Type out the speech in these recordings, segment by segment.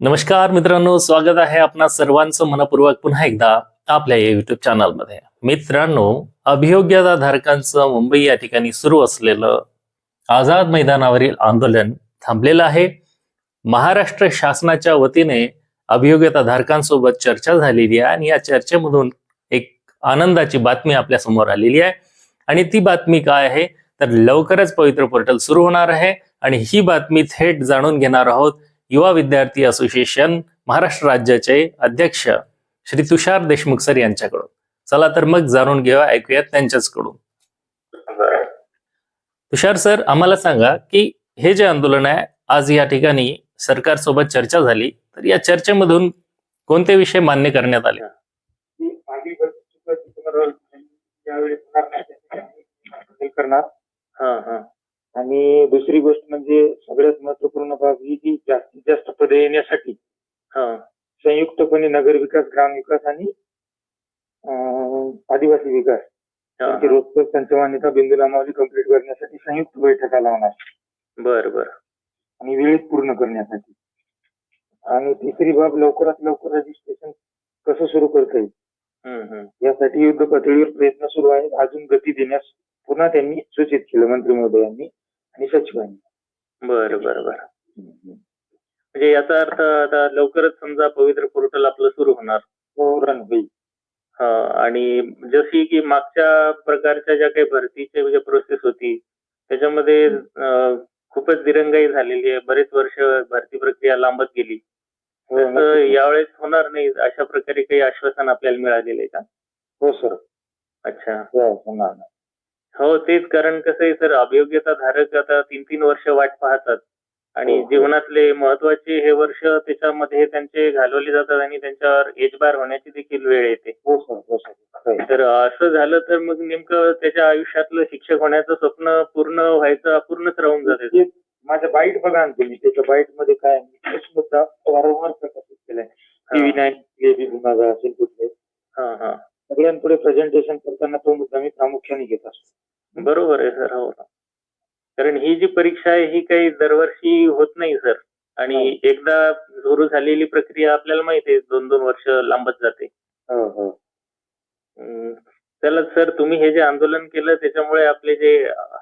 नमस्कार मित्रांनो स्वागत आहे आपणा सर्वांचं मनपूर्वक पुन्हा एकदा आपल्या या युट्यूब चॅनलमध्ये मित्रांनो अभियोग्यता धारकांचं मुंबई या ठिकाणी सुरू असलेलं आझाद मैदानावरील आंदोलन थांबलेलं आहे. महाराष्ट्र शासनाच्या वतीने अभियोग्यता धारकांसोबत चर्चा झालेली आहे आणि या चर्चेमधून एक आनंदाची बातमी आपल्यासमोर आलेली आहे. आणि ती बातमी काय आहे? तर लवकरच पवित्र पोर्टल सुरू होणार आहे आणि ही बातमी थेट जाणून घेणार आहोत युवा विद्यार्थी असोसिएशन महाराष्ट्र राज्याचे अध्यक्ष श्री तुषार देशमुख सर यांच्याकडून. चला तर मग जाणून घेऊया ऐकूयात त्यांच्याचकडून. तुषार सर आम्हाला सांगा की हे जे आंदोलन आहे आज या ठिकाणी सरकार सोबत चर्चा झाली तर या चर्चेमधून कोणते विषय मान्य करण्यात आले? करणार आणि दुसरी गोष्ट म्हणजे सगळ्यात महत्त्वपूर्ण बाब ही की जास्तीत जास्त पदे येण्यासाठी हा संयुक्तपणे नगर विकास ग्राम विकास आणि आदिवासी विकास. यांची रोजगार संचमान्यता बिंदू नामावली कंप्लीट करण्यासाठी संयुक्त बैठका लावणार बर बर. आणि वेळेत पूर्ण करण्यासाठी. आणि तिसरी बाब लवकरात लवकर रजिस्ट्रेशन कसं सुरू करता येईल. यासाठी युद्ध पातळीवर प्रयत्न सुरू आहेत. अजून गती देण्यास पुन्हा त्यांनी सूचित केलं मंत्री महोदयांनी. आणि सचिवांनी बर बर बर. म्हणजे याचा अर्थ आता लवकरच समजा पवित्र पोर्टल आपलं सुरू होणार. रन होईल. हा आणि जशी की मागच्या प्रकारच्या ज्या काही भरतीच्या ज्या प्रोसेस होती त्याच्यामध्ये खूपच दिरंगाई झालेली आहे. बरेच वर्ष भरती प्रक्रिया लांबत गेली. हो. यावेळेस होणार नाही अशा प्रकारे काही आश्वासन आपल्याला मिळालेलं आहे का? हो सर. अच्छा. हो, होणार. ना. हो तेच कारण कसं आहे सर अभियोग्यता धारक आता तीन तीन वर्ष वाट पाहतात. आणि हो. जीवनातले महत्त्वाचे हे वर्ष त्याच्यामध्ये त्यांचे घालवले जातात आणि त्यांच्यावर एज बार होण्याची देखील वेळ येते. हो सर हो सर. खरं आहे. तर असं झालं तर मग नेमकं त्याच्या आयुष्यातलं शिक्षक होण्याचं स्वप्न पूर्ण व्हायचं अपूर्णच राहून जाते ते माझं बाईट बघा ना तुम्ही त्याच्या बाईटमध्ये काय आहे? मी तोच मुद्दा वारंवार प्रकाशित केलाय. टीव्ही नाईन बेबी विभाग असेल कुठले. हा हा. सगळ्यांपुढे प्रेझेंटेशन करताना तो मुद्दा मी प्रामुख्याने घेत असतो. बरोबर आहे सर हो. कारण ही जी परीक्षा आहे ही काही दरवर्षी होत नाही सर. आणि एकदा सुरू झालेली प्रक्रिया आपल्याला माहिती आहे दोन दोन वर्ष लांबत जाते. हो हो. चला सर तुम्ही हे जे आंदोलन केलं त्याच्यामुळे आपले जे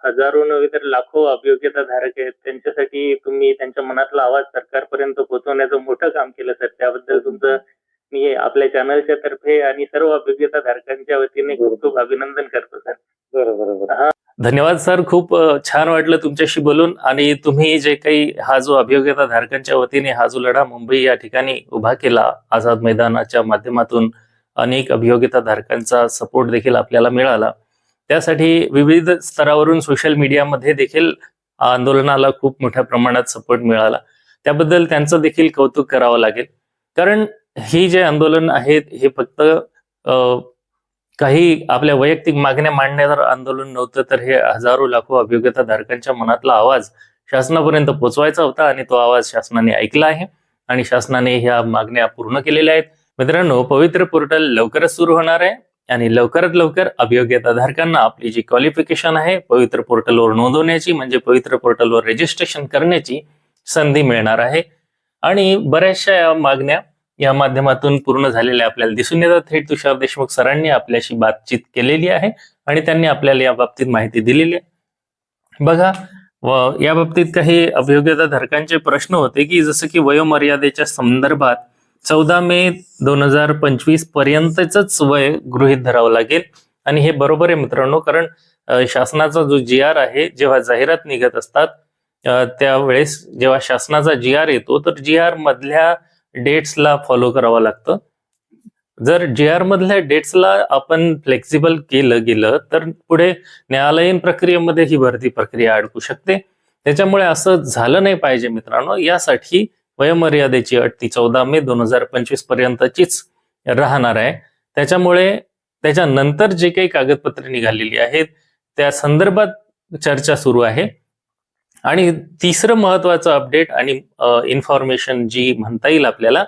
हजारो नव्हे तर लाखो अभियोग्यता धारक आहेत त्यांच्यासाठी तुम्ही त्यांच्या मनातला आवाज सरकारपर्यंत पोहोचवण्याचं मोठं काम केलं सर. त्याबद्दल तुमचं मी आपल्या चॅनलच्या तर्फे आणि सर्व अभियोग्यता धारकांच्या वतीने खूप खूप अभिनंदन करतो सर. बरं बरं बरं. धन्यवाद सर खूप छान वाटलं तुमच्याशी बोलून आणि तुम्ही जे काही हा जो अभियोग्यता धारकांच्या वतीने हा जो लढा मुंबई या ठिकाणी उभा केला आझाद मैदानाच्या माध्यमातून अनेक अभियोग्यता धारकांचा सपोर्ट देखील आपल्याला मिळाला. त्यासाठी विविध स्तरावरून सोशल मीडियामध्ये देखील आंदोलनाला खूप मोठ्या प्रमाणात सपोर्ट मिळाला. त्याबद्दल त्यांचं देखील कौतुक करावं लागेल. कारण ही जे आंदोलन आहेत हे फक्त अ, काही आपल्या वैयक्तिक मागण्या मांडण्यावर आंदोलन नव्हतं तर हे हजारो लाखो अभियोग्यता धारकांच्या मनातला आवाज शासनापर्यंत पोहोचवायचा होता आणि तो आवाज शासनाने ऐकला आहे आणि शासनाने ह्या मागण्या पूर्ण केलेल्या आहेत. मित्रांनो पवित्र पोर्टल लवकरच सुरू होणार आहे आणि लवकरात लवकर अभियोग्यता धारकांना आपली जी क्वालिफिकेशन आहे पवित्र पोर्टलवर नोंदवण्याची म्हणजे पवित्र पोर्टलवर रजिस्ट्रेशन करण्याची संधी मिळणार आहे. आणि बऱ्याचशा या मागण्या या माध्यमातून पूर्ण झालेले आपल्याला दिसून येतात. थेट तुषार देशमुख सरांनी आपल्याशी बातचीत केलेली आहे आणि त्यांनी आपल्याला या बाबतीत माहिती दिलेली आहे. बघा व या बाबतीत काही अभियोग्यता धारकांचे प्रश्न होते की जसं की वयोमर्यादेच्या संदर्भात चौदा मे दोन हजार पंचवीस पर्यंतच वय गृहीत धरावं लागेल. आणि हे बरोबर आहे मित्रांनो कारण शासनाचा जो जी आर आहे जेव्हा जाहिरात निघत असतात त्यावेळेस जेव्हा शासनाचा जी आर येतो तर जी आर मधल्या डेट्सला फॉलो करावं लागतं. जर जी आर मधल्या डेट्सला आपण फ्लेक्सिबल केलं गेलं तर पुढे न्यायालयीन प्रक्रियेमध्ये ही भरती प्रक्रिया अडकू शकते. त्याच्यामुळे असं झालं नाही पाहिजे मित्रांनो. यासाठी वयोमर्यादेची अट ती चौदा मे दोन हजार पंचवीस पर्यंतचीच राहणार आहे. त्याच्यामुळे त्याच्यानंतर जे काही कागदपत्रे निघालेली आहेत त्या संदर्भात चर्चा सुरू आहे. आणि तिसरं महत्वाचं अपडेट आणि इन्फॉर्मेशन जी म्हणता येईल आपल्याला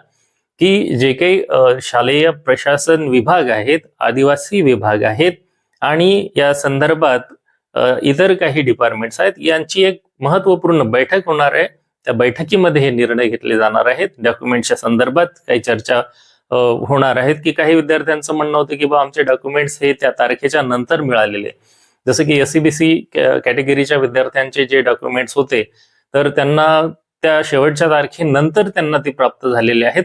की जे काही शालेय प्रशासन विभाग आहेत आदिवासी विभाग आहेत आणि या संदर्भात इतर काही डिपार्टमेंट्स आहेत यांची एक महत्त्वपूर्ण बैठक होणार आहे. त्या बैठकीमध्ये हे निर्णय घेतले जाणार आहेत. डॉक्युमेंटच्या संदर्भात काही चर्चा होणार आहेत की काही विद्यार्थ्यांचं म्हणणं होतं की बा आमचे डॉक्युमेंट्स हे त्या तारखेच्या नंतर मिळालेले. जसं की एससीबीसी कॅटेगरीच्या विद्यार्थ्यांचे जे डॉक्युमेंट्स होते तर त्यांना त्या शेवटच्या तारखेनंतर त्यांना ते प्राप्त झालेले आहेत.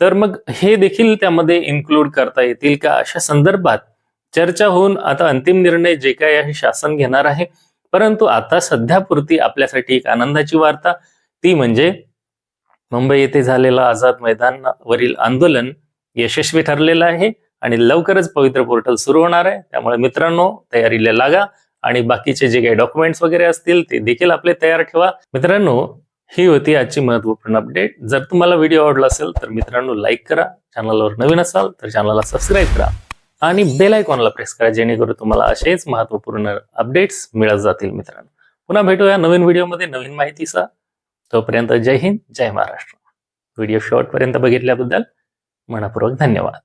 तर मग हे देखील त्यामध्ये इन्क्लूड करता येतील का? अशा संदर्भात चर्चा होऊन आता अंतिम निर्णय जे काय आहे शासन घेणार आहे. परंतु आता सध्यापुरती आपल्यासाठी एक आनंदाची वार्ता ती म्हणजे मुंबई येथे झालेलं आझाद मैदानावरील आंदोलन यशस्वी ठरलेलं आहे. आणि लवकरच पवित्र पोर्टल सुरू होणार आहे. त्यामुळे मित्रांनो तयारीला लागा. आणि बाकीचे जे काही डॉक्युमेंट्स वगैरे असतील ते देखील आपले तयार ठेवा. मित्रांनो ही होती आजची महत्त्वपूर्ण अपडेट. जर तुम्हाला व्हिडिओ आवडला असेल तर मित्रांनो लाईक करा. चॅनलवर नवीन असाल तर चॅनलला सबस्क्राईब करा. आणि बेल आयकॉनला प्रेस करा जेणेकरून तुम्हाला असेच महत्त्वपूर्ण अपडेट्स मिळत जातील मित्रांनो. पुन्हा भेटूया नवीन व्हिडिओमध्ये. नवीन माहितीचा. तोपर्यंत जय हिंद जय महाराष्ट्र. व्हिडिओ शेवटपर्यंत बघितल्याबद्दल मनपूर्वक धन्यवाद.